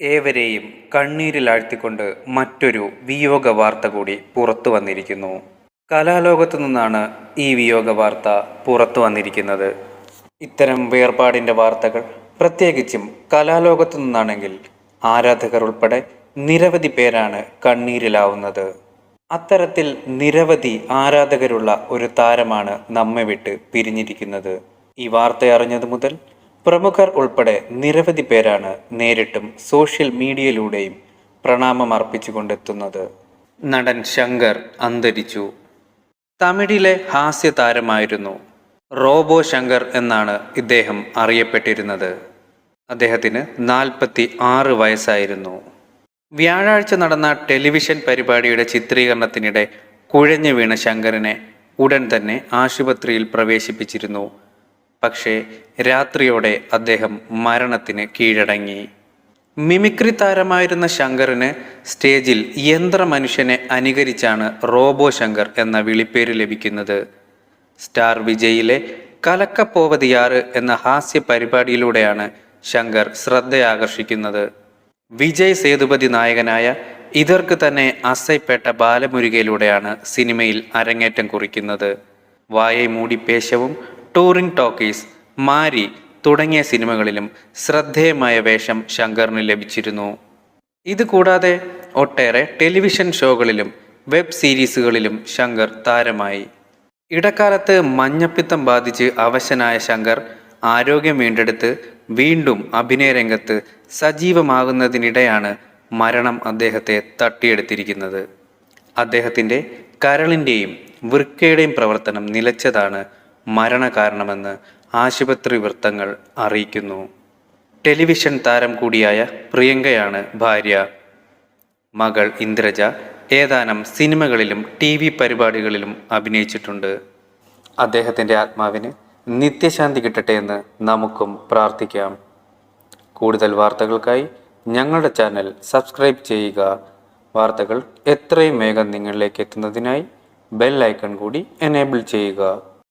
ഏവരെയും കണ്ണീരിലാഴ്ത്തിക്കൊണ്ട് മറ്റൊരു വിയോഗ വാർത്ത കൂടി പുറത്തു വന്നിരിക്കുന്നു. കലാലോകത്തു നിന്നാണ് ഈ വിയോഗ വാർത്ത പുറത്തു വന്നിരിക്കുന്നത്. ഇത്തരം വേർപാടിന്റെ വാർത്തകൾ പ്രത്യേകിച്ചും കലാലോകത്തു നിന്നാണെങ്കിൽ ആരാധകർ ഉൾപ്പെടെ നിരവധി പേരാണ് കണ്ണീരിലാവുന്നത്. അത്തരത്തിൽ നിരവധി ആരാധകരുള്ള ഒരു താരമാണ് നമ്മെ വിട്ട് പിരിഞ്ഞിരിക്കുന്നത്. ഈ വാർത്ത അറിഞ്ഞതു മുതൽ പ്രമുഖർ ഉൾപ്പെടെ നിരവധി പേരാണ് നേരിട്ടും സോഷ്യൽ മീഡിയയിലൂടെയും പ്രണാമം അർപ്പിച്ചുകൊണ്ടെത്തുന്നത്. നടൻ ശങ്കർ അന്തരിച്ചു. തമിഴിലെ ഹാസ്യ താരമായിരുന്നു റോബോ ശങ്കർ എന്നാണ് ഇദ്ദേഹം അറിയപ്പെട്ടിരുന്നത്. അദ്ദേഹത്തിന് നാൽപ്പത്തി ആറ് വയസ്സായിരുന്നു. വ്യാഴാഴ്ച നടന്ന ടെലിവിഷൻ പരിപാടിയുടെ ചിത്രീകരണത്തിനിടെ കുഴഞ്ഞു വീണ ശങ്കറിനെ ഉടൻ തന്നെ ആശുപത്രിയിൽ പ്രവേശിപ്പിച്ചിരുന്നു. പക്ഷേ രാത്രിയോടെ അദ്ദേഹം മരണത്തിന് കീഴടങ്ങി. മിമിക്രി താരമായിരുന്ന ശങ്കറിന് സ്റ്റേജിൽ യന്ത്രമനുഷ്യനെ അനുകരിച്ചാണ് റോബോ ശങ്കർ എന്ന വിളിപ്പേര് ലഭിക്കുന്നത്. സ്റ്റാർ വിജയിലെ കലക്കപ്പോവതിയാറ് എന്ന ഹാസ്യ പരിപാടിയിലൂടെയാണ് ശങ്കർ ശ്രദ്ധയാകർഷിക്കുന്നത്. വിജയ് സേതുപതി നായകനായ ഇതർക്ക് തന്നെ അസൈപ്പേട്ട ബാലമുരുകയിലൂടെയാണ് സിനിമയിൽ അരങ്ങേറ്റം കുറിക്കുന്നത്. വായൈ മൂടി പേശവും ടൂറിംഗ് ടോക്കീസ് മാരി തുടങ്ങിയ സിനിമകളിലും ശ്രദ്ധേയമായ വേഷം ശങ്കറിന് ലഭിച്ചിരുന്നു. ഇതുകൂടാതെ ഒട്ടേറെ ടെലിവിഷൻ ഷോകളിലും വെബ് സീരീസുകളിലും ശങ്കർ താരമായി. ഇടക്കാലത്ത് മഞ്ഞപ്പിത്തം ബാധിച്ച് അവശനായ ശങ്കർ ആരോഗ്യം വീണ്ടെടുത്ത് വീണ്ടും അഭിനയരംഗത്ത് സജീവമാകുന്നതിനിടെയാണ് മരണം അദ്ദേഹത്തെ തട്ടിയെടുത്തിരിക്കുന്നത്. അദ്ദേഹത്തിന്റെ കരളിന്റെയും വൃക്കയുടെയും പ്രവർത്തനം നിലച്ചതാണ് മരണകാരണമെന്ന് ആശുപത്രി വൃത്തങ്ങൾ അറിയിക്കുന്നു. ടെലിവിഷൻ താരം കൂടിയായ പ്രിയങ്കയാണ് ഭാര്യ. മകൾ ഇന്ദ്രജ ഏതാനും സിനിമകളിലും ടി വി പരിപാടികളിലും അഭിനയിച്ചിട്ടുണ്ട്. അദ്ദേഹത്തിന്റെ ആത്മാവിന് നിത്യശാന്തി കിട്ടട്ടെ എന്ന് നമുക്കും പ്രാർത്ഥിക്കാം. കൂടുതൽ വാർത്തകൾക്കായി ഞങ്ങളുടെ ചാനൽ സബ്സ്ക്രൈബ് ചെയ്യുക. വാർത്തകൾ എത്രയും വേഗം നിങ്ങളിലേക്ക് എത്തുന്നതിനായി ബെൽ ഐക്കൺ കൂടി എനേബിൾ ചെയ്യുക.